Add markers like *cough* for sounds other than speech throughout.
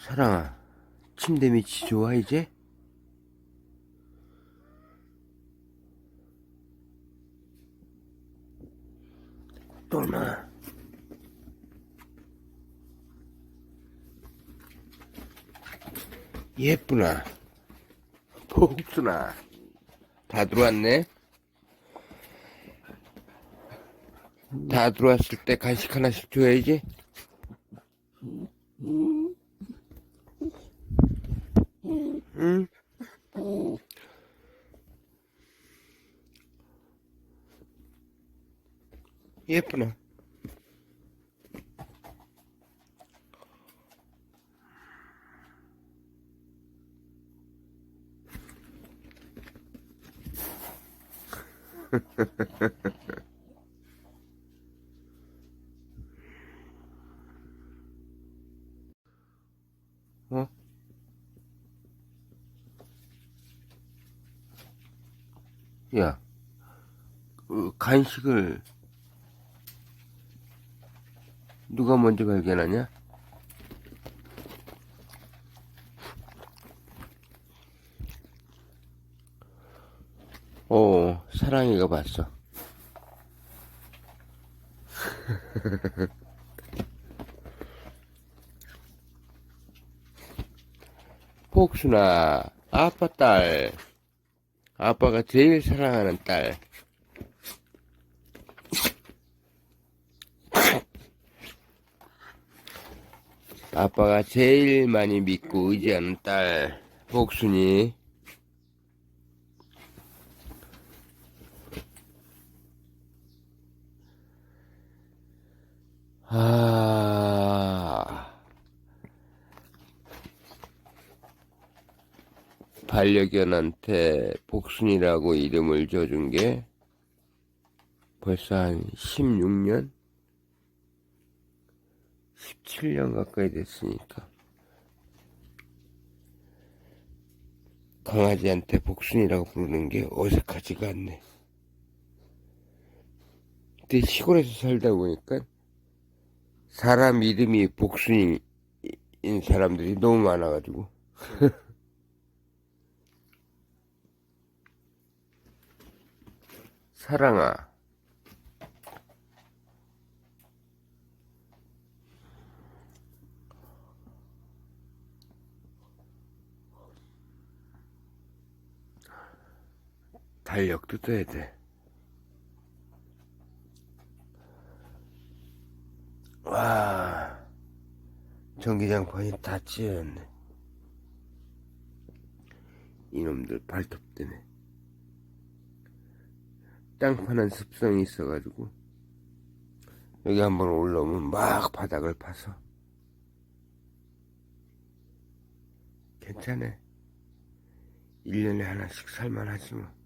사랑아, 침대 밑이 좋아, 이제? 똘마. 예쁘나. 복수나. 다 들어왔네? 다 들어왔을 때 간식 하나씩 줘야지. 응? 예쁘나? *laughs* 어? 야, 그 간식을 누가 먼저 발견하냐? 어, 사랑이가 봤어. *laughs* 복순아, 아빠 딸. 아빠가 제일 사랑하는 딸. 아빠가 제일 많이 믿고 의지하는 딸, 복순이. 아, 반려견한테 복순이라고 이름을 줘준 게 벌써 한 16년? 17년 가까이 됐으니까. 강아지한테 복순이라고 부르는 게 어색하지가 않네. 근데 시골에서 살다 보니까 사람 이름이 복순이인 사람들이 너무 많아가지고. *laughs* 사랑아. 달력도 떠야 돼. 와, 전기장판이 다 찢어졌네. 이놈들 발톱 때문에. 땅 파는 습성이 있어가지고, 여기 한번 올라오면 막 바닥을 파서. 괜찮아. 1년에 하나씩 살만하지 뭐.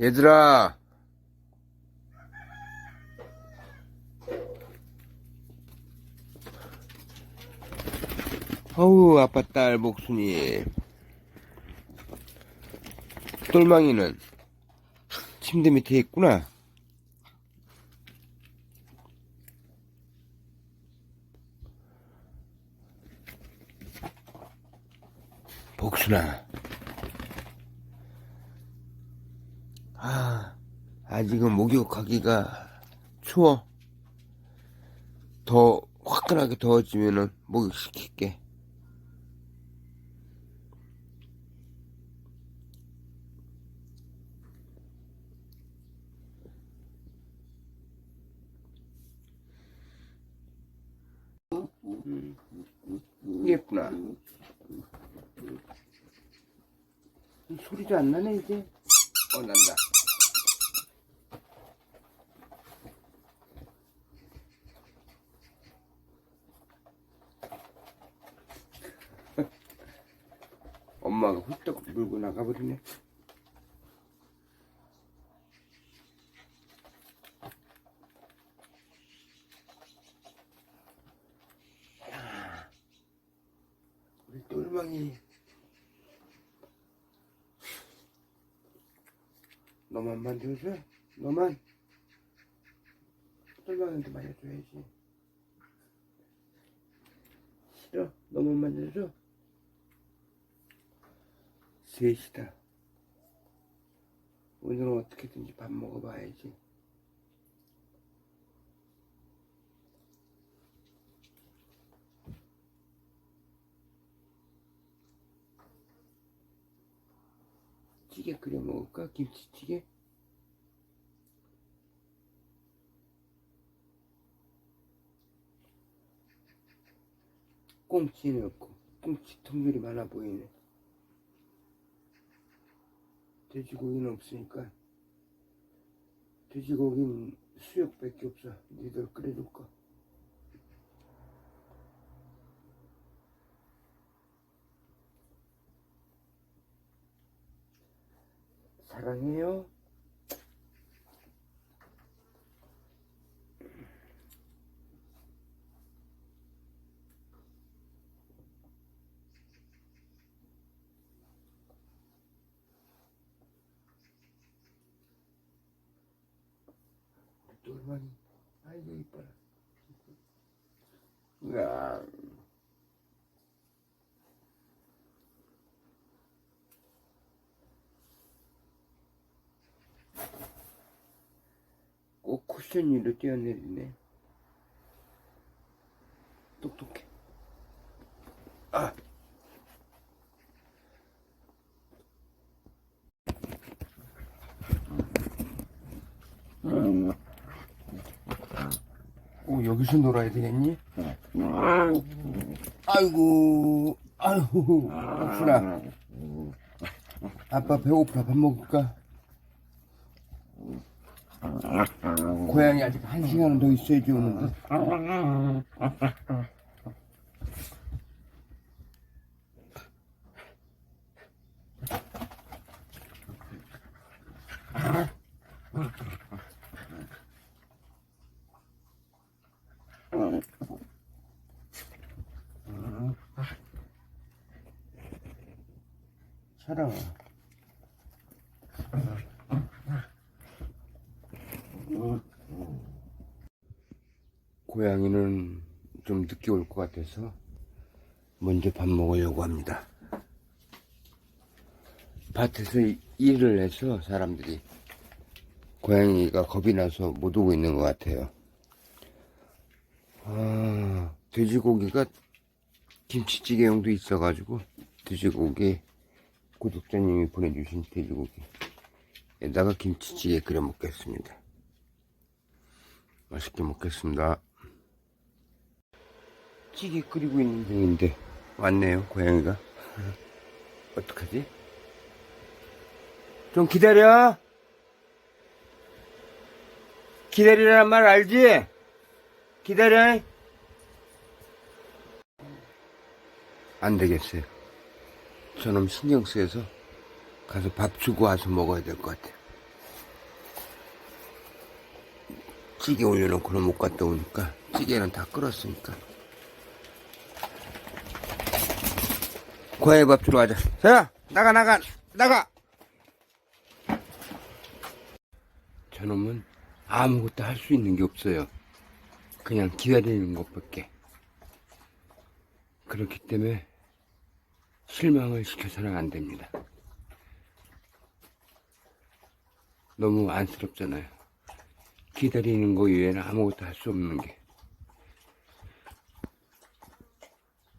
얘들아. 어우, 아빠 딸 목순이. 똘망이는 침대 밑에 있구나. 복순아. 아, 아직은 목욕하기가 추워. 더 화끈하게 더워지면은 목욕시킬게. 예쁘나? 소리도 안 나네 이제. 어 난다. 엄마가 훌떡 물고 나가버리네. 우리 똘망이. 너만 만져줘? 너만? 똘망이한테 만져줘야지. 싫어? 너만 만져줘 셋이다 오늘은 어떻게든지 밥 먹어봐야지 찌개 끓여 먹을까? 김치찌개? 꽁치 넣고 꽁치 통밀이 많아 보이네 돼지고기는 없으니까. 돼지고기는 수육밖에 없어. 니들 끓여줄까? 사랑해요 똘마니 아이고 이뻐라 야꼭 쿠션 위로 뛰어내리네 똑똑해 아 오, 여기서 놀아야 되겠니? 아이고, 아이고, 아프라. 아빠 배고프라. 밥 먹을까? 고양이 아직 한 시간은 더 있어야지 오는데. 살아. 고양이는 좀 늦게 올 것 같아서 먼저 밥 먹으려고 합니다. 밭에서 이- 일을 해서 사람들이 고양이가 겁이 나서 못 오고 있는 것 같아요. 아, 돼지고기가 김치찌개용도 있어가지고 돼지고기 구독자님이 보내주신 돼지고기 에다가 김치찌개 끓여 먹겠습니다. 맛있게 먹겠습니다. 찌개 끓이고 있는 중인데 왔네요 고양이가 *laughs* 어떡하지? 좀 기다려 기다리라는 말 알지? 기다려 안 되겠어요 저놈 신경 쓰여서 가서 밥 주고 와서 먹어야 될 것 같아요 찌개 올려놓고는 못 갔다 오니까 찌개는 다 끓었으니까. 고양이 밥 주러 가자. 자 나가 나가 나가! 저놈은 아무것도 할 수 있는 게 없어요. 그냥 기다리는 것밖에. 그렇기 때문에 실망을 시켜서는 안 됩니다. 너무 안쓰럽잖아요. 기다리는 거 이외에는 아무것도 할 수 없는 게.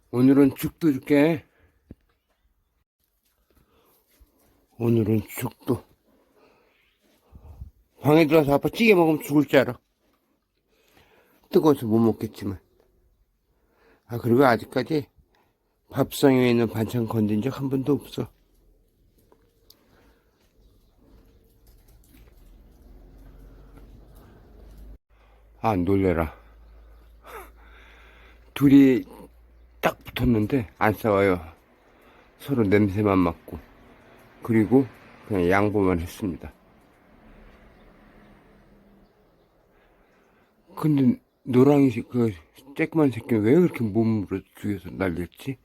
오늘은 죽도 줄게. 오늘은 죽도. 방에 들어서 아빠 찌개 먹으면 죽을 줄 알아. 뜨거워서 못 먹겠지만. 아 그리고 아직까지 밥상에 있는 반찬 건진 적한 번도 없어. 아 놀래라. 둘이 딱 붙었는데 안 싸워요. 서로 냄새만 맡고. 그리고 그냥 양보만 했습니다. 근데 노랑이 새- 그 쬐끄만 새끼는 왜 그렇게 몸으로 죽여서 날렸지?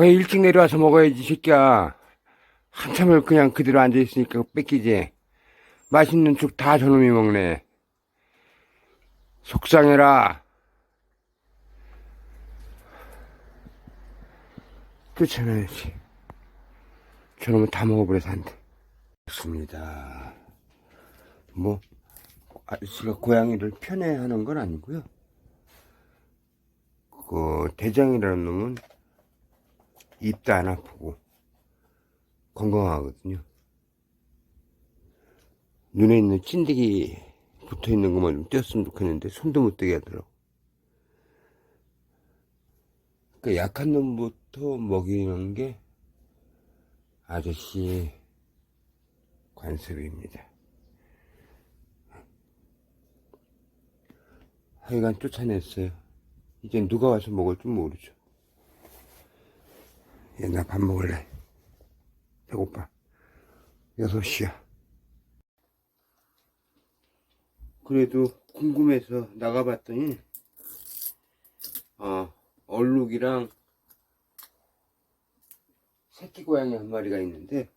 왜 일찍 내려와서 먹어야지, 이 새끼야. 한참을 그냥 그대로 앉아있으니까 뺏기지. 맛있는 죽 다 저놈이 먹네. 속상해라. 쫓아내야지. 저놈은 다 먹어버려서 안 돼. 좋습니다. 뭐, 아저씨가 고양이를 편애하는 건 아니고요. 그, 대장이라는 놈은 입도 안 아프고 건강하거든요. 눈에 있는 찐득이 붙어 있는 것만 좀 떼었으면 좋겠는데 손도 못 떼게 하더라고. 그 약한 놈부터 먹이는 게 아저씨 관습입니다. 하여간 쫓아냈어요. 이제 누가 와서 먹을 줄 모르죠. 얘 나 밥 먹을래. 배고파. 여섯 시야. 그래도 궁금해서 나가봤더니, 어, 얼룩이랑 새끼 고양이 한 마리가 있는데,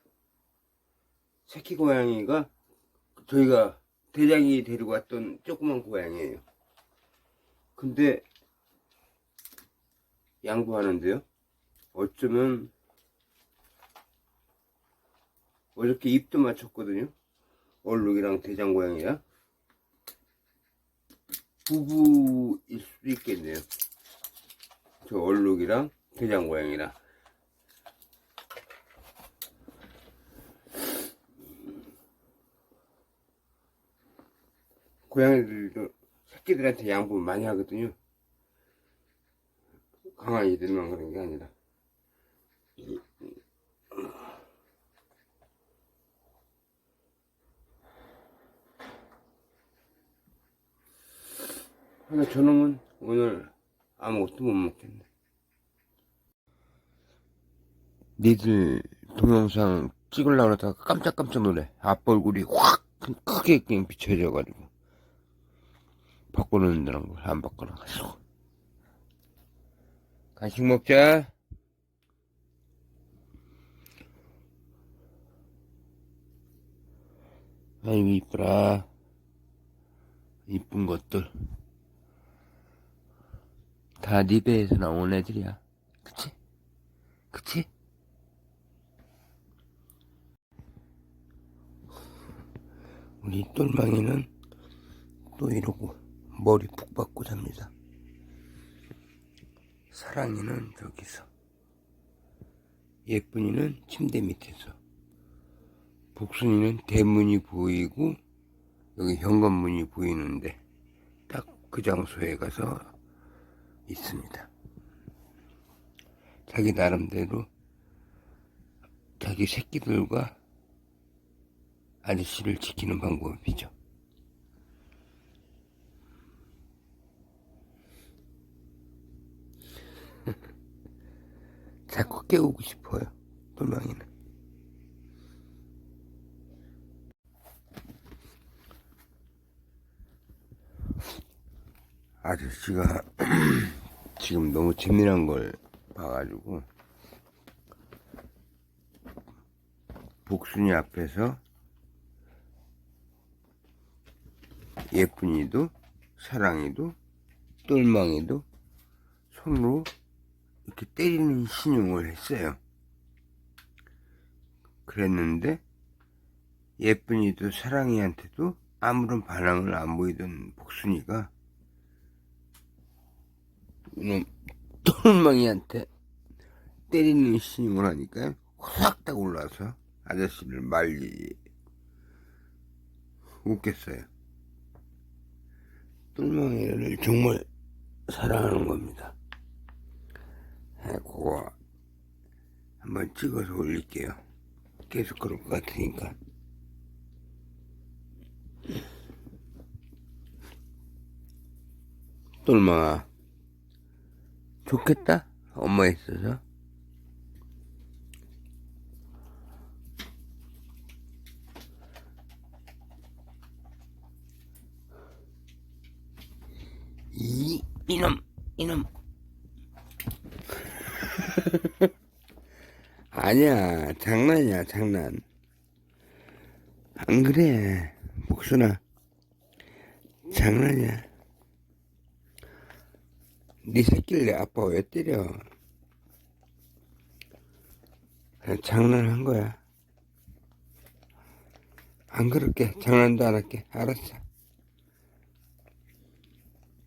새끼 고양이가 저희가 대장이 데리고 왔던 조그만 고양이에요. 근데 양보하는데요. 어쩌면 어저께 입도 맞췄거든요. 얼룩이랑 대장 고양이랑 부부일 수도 있겠네요. 저 얼룩이랑 대장 고양이랑 고양이들도 새끼들한테 양보 많이 하거든요. 강아지들만 그런 게 아니라. 근데 저놈은 오늘 아무것도 못 먹겠네. 니들 동영상 찍으려고 그러다가 깜짝깜짝 놀래. 앞 얼굴이 확 크게 그냥 비춰져가지고. 바꿔놓는다는 걸 안 바꿔놔가지고. 간식 먹자. 아이고, 이쁘라. 이쁜 것들. 다 네 배에서 나온 애들이야. 그치? 그치? 우리 똘망이는 또 이러고 머리 푹 박고 잡니다. 사랑이는 저기서 예쁜이는 침대 밑에서 복순이는 대문이 보이고 여기 현관문이 보이는데 딱 그 장소에 가서 있습니다. 자기 나름대로 자기 새끼들과 아저씨를 지키는 방법이죠. *laughs* 자꾸 깨우고 싶어요. 돌망이는. 아저씨가 *clears throat* 지금 너무 재미난 걸 봐가지고 복순이 앞에서 예쁜이도 사랑이도 똘망이도 손으로 이렇게 때리는 신용을 했어요. 그랬는데 예쁜이도 사랑이한테도 아무런 반항을 안 보이던 복순이가 이놈 똘망이한테 때리는 신용을 하니까 확 딱 올라와서 아저씨를 말리 웃겠어요. 똘망이를 정말 사랑하는 겁니다. 네, 그거 한번 찍어서 올릴게요. 계속 그럴 것 같으니까. 똘망아, 좋겠다? 엄마 있어서. 이, 이놈, 이놈. *laughs* 아니야, 장난이야, 장난. 안 그래, 복순아. 장난이야. 네 새끼를 내 아빠 왜 때려? 그냥 장난한 거야. 안 그럴게. 장난도 안 할게. 알았어.